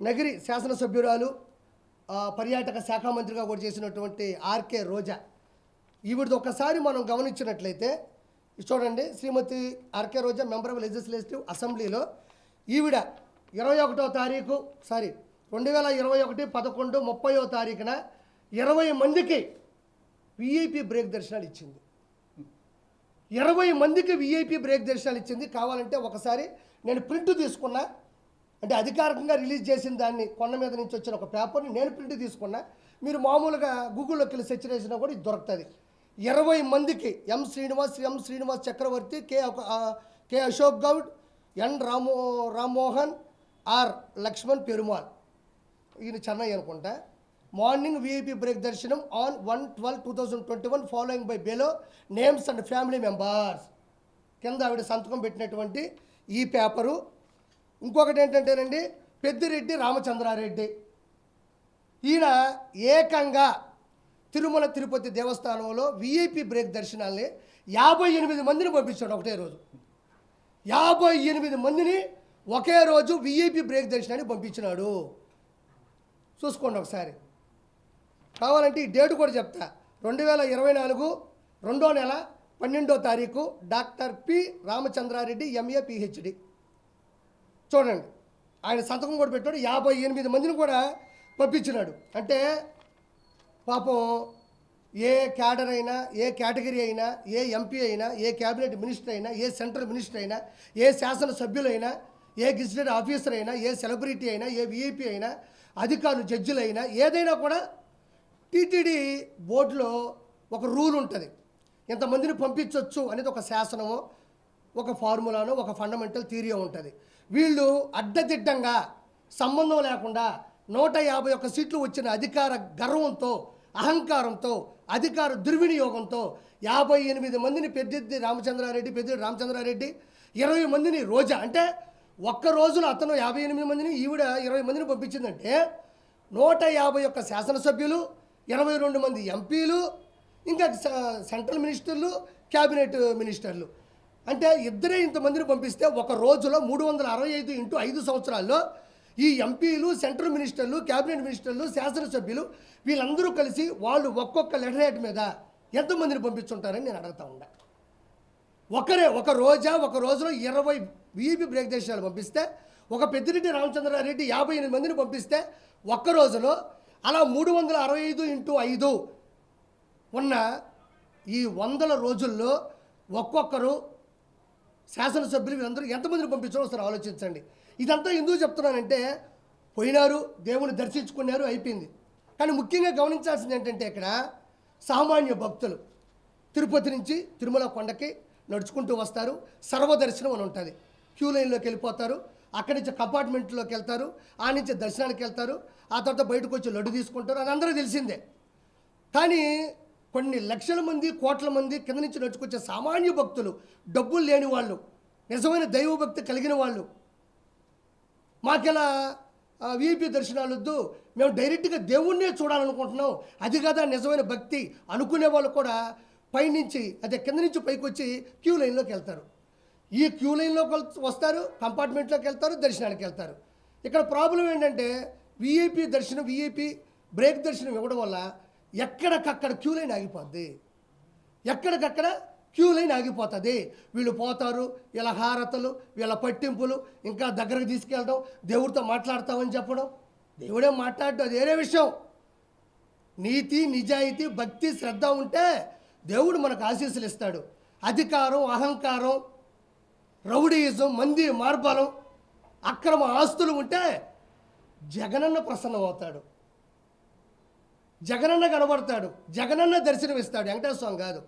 నగిరి శాసనసభ్యురాలు పర్యాటక శాఖ మంత్రిగా కూడా చేసినటువంటి ఆర్కే రోజా. ఈవిడది ఒకసారి మనం గమనించినట్లయితే చూడండి Shrimati RK Roja member of legislative అసెంబ్లీలో ఈవిడ ఇరవై ఒకటో తారీఖు సారీ రెండు వేల ఇరవై ఒకటి పదకొండు ముప్పయో తారీఖున ఇరవై మందికి విఐపి బ్రేక్ దర్శనాలు ఇచ్చింది. ఇరవై మందికి విఐపి బ్రేక్ దర్శనాలు ఇచ్చింది. కావాలంటే ఒకసారి నేను ప్రింట్ తీసుకున్నా. అంటే అధికారికంగా రిలీజ్ చేసిన దాన్ని కొండ మీద నుంచి వచ్చిన ఒక పేపర్ని నేను ప్రింట్ తీసుకున్నా. మీరు మామూలుగా గూగుల్లోకి వెళ్ళి సెర్చ్ చేసినా కూడా ఇది దొరుకుతుంది. ఇరవై మందికి ఎం శ్రీనివాస్ ఎం శ్రీనివాస్ చక్రవర్తి కే ఒక- కె అశోక్ గౌడ్ ఎన్ రామో రామ్మోహన్ ఆర్ లక్ష్మణ్ పెరుమాల్ ఈయన చెన్నై అనుకుంటా. మార్నింగ్ విఐపి బ్రేక్ దర్శనం on one twelve two thousand twenty one following by బేలో names and family members. కింద ఆవిడ సంతకం పెట్టినటువంటి ఈ పేపరు ఇంకొకటి ఏంటంటేనండి పెద్దిరెడ్డి రామచంద్రారెడ్డి. ఈయన ఏకంగా తిరుమల తిరుపతి దేవస్థానంలో విఐపి బ్రేక్ దర్శనాల్ని యాభై ఎనిమిది మందిని పంపించాడు ఒకటే రోజు. యాభై ఎనిమిది మందిని ఒకే రోజు విఐపి బ్రేక్ దర్శనాన్ని పంపించినాడు. చూసుకోండి ఒకసారి. కావాలంటే ఈ డేట్ కూడా చెప్తా. రెండు వేల ఇరవై నాలుగు రెండో నెల పన్నెండో తారీఖు doctor P Ramachandra Reddy MA PhD చూడండి. ఆయన సంతకం కూడా పెట్టాడు. యాభై ఎనిమిది మందిని కూడా పంపించినాడు. అంటే పాపం ఏ క్యాడర్ అయినా ఏ కేటగిరీ అయినా ఏ ఎంపీ అయినా ఏ క్యాబినెట్ మినిస్టర్ అయినా ఏ సెంట్రల్ మినిస్టర్ అయినా ఏ శాసనసభ్యులైనా ఏ గెజిటెడ్ ఆఫీసర్ అయినా ఏ సెలబ్రిటీ అయినా ఏ విఐపి అయినా అధికారులు జడ్జిలైనా ఏదైనా కూడా టీటీడీ బోర్డులో ఒక రూల్ ఉంటుంది. ఇంతమందిని పంపించవచ్చు అనేది ఒక శాసనము ఒక ఫార్ములాను ఒక ఫండమెంటల్ థీరియో ఉంటుంది. వీళ్ళు అడ్డదిడ్డంగా సంబంధం లేకుండా నూట యాభై ఒక్క సీట్లు వచ్చిన అధికార గర్వంతో అహంకారంతో అధికార దుర్వినియోగంతో యాభై ఎనిమిది మందిని పెద్దిద్ది రామచంద్రారెడ్డి పెద్దిరెడ్డి రామచంద్రారెడ్డి ఇరవై మందిని రోజా. అంటే ఒక్క రోజులో అతను యాభై ఎనిమిది మందిని ఈవిడ ఇరవై మందిని పంపించిందంటే నూట యాభై ఒక్క శాసనసభ్యులు ఇరవై రెండు మంది ఎంపీలు ఇంకా సెంట్రల్ మినిస్టర్లు క్యాబినెట్ మినిస్టర్లు. అంటే ఇద్దరే ఇంతమందిని పంపిస్తే ఒక రోజులో మూడు వందల అరవై ఐదు ఇంటూ ఐదు సంవత్సరాల్లో ఈ ఎంపీలు సెంట్రల్ మినిస్టర్లు క్యాబినెట్ మినిస్టర్లు శాసనసభ్యులు వీళ్ళందరూ కలిసి వాళ్ళు ఒక్కొక్క లెటర్ హెడ్ మీద ఎంతమందిని పంపించుంటారని నేను అడుగుతా ఉండా. ఒకరే ఒక రోజా ఒక రోజులో ఇరవై వీపీ బ్రేక్ దేశాలు పంపిస్తే ఒక పెద్దిరెడ్డి రామచంద్రారెడ్డి యాభై ఎనిమిది మందిని పంపిస్తే ఒక్క రోజులో అలా మూడు వందల అరవై ఐదు ఇంటూ ఐదు ఉన్న ఈ వందల రోజుల్లో ఒక్కొక్కరు శాసనసభ్యులు వీళ్ళందరూ ఎంతమందిని పంపించారో ఒకసారి ఆలోచించండి. ఇదంతా ఎందుకు చెప్తున్నానంటే పోయినారు దేవుని దర్శించుకున్నారు అయిపోయింది. కానీ ముఖ్యంగా గమనించాల్సింది ఏంటంటే ఇక్కడ సామాన్య భక్తులు తిరుపతి నుంచి తిరుమల కొండకి నడుచుకుంటూ వస్తారు. సర్వదర్శనం అని ఉంటుంది. క్యూ లైన్లోకి వెళ్ళిపోతారు. అక్కడి నుంచి కంపార్ట్మెంట్లోకి వెళ్తారు. ఆ నుంచి దర్శనానికి వెళ్తారు. ఆ తర్వాత బయటకు వచ్చి లడ్డు తీసుకుంటారు. అది అందరూ తెలిసిందే. కానీ కొన్ని లక్షల మంది కోట్ల మంది కింద నుంచి నడుచుకొచ్చే సామాన్య భక్తులు డబ్బులు లేని వాళ్ళు నిజమైన దైవభక్తి కలిగిన వాళ్ళు. మాకెలా వీపీ దర్శనాలు వద్దు మేము డైరెక్ట్గా దేవుణ్ణే చూడాలనుకుంటున్నాం. అది కదా నిజమైన భక్తి అనుకునే వాళ్ళు కూడా పైనుంచి అదే కింద నుంచి పైకి వచ్చి క్యూ లైన్లోకి వెళ్తారు. ఈ క్యూ లైన్లోకి వస్తారు కంపార్ట్మెంట్లోకి వెళ్తారు దర్శనానికి వెళ్తారు. ఇక్కడ ప్రాబ్లం ఏంటంటే విఐపి దర్శనం విఐపి బ్రేక్ దర్శనం ఇవ్వడం వల్ల ఎక్కడికక్కడ క్యూ లైన్ ఆగిపోద్ది. ఎక్కడికక్కడ క్యూ లైన్ ఆగిపోతుంది. వీళ్ళు పోతారు వీళ్ళ హారతలు వీళ్ళ పట్టింపులు ఇంకా దగ్గరకు తీసుకెళ్ళడం దేవుడితో మాట్లాడతామని చెప్పడం. దేవుడే మాట్లాడటం అది వేరే విషయం. నీతి నిజాయితీ భక్తి శ్రద్ధ ఉంటే దేవుడు మనకు ఆశీస్సులు ఇస్తాడు. అధికారం అహంకారం రౌడీయిజం మంది మార్బలం అక్రమ ఆస్తులు ఉంటే జగనన్న ప్రసన్నం అవుతాడు జగనన్న కనబడతాడు. జగనన్న దర్శనం ఇస్తాడు కాదు.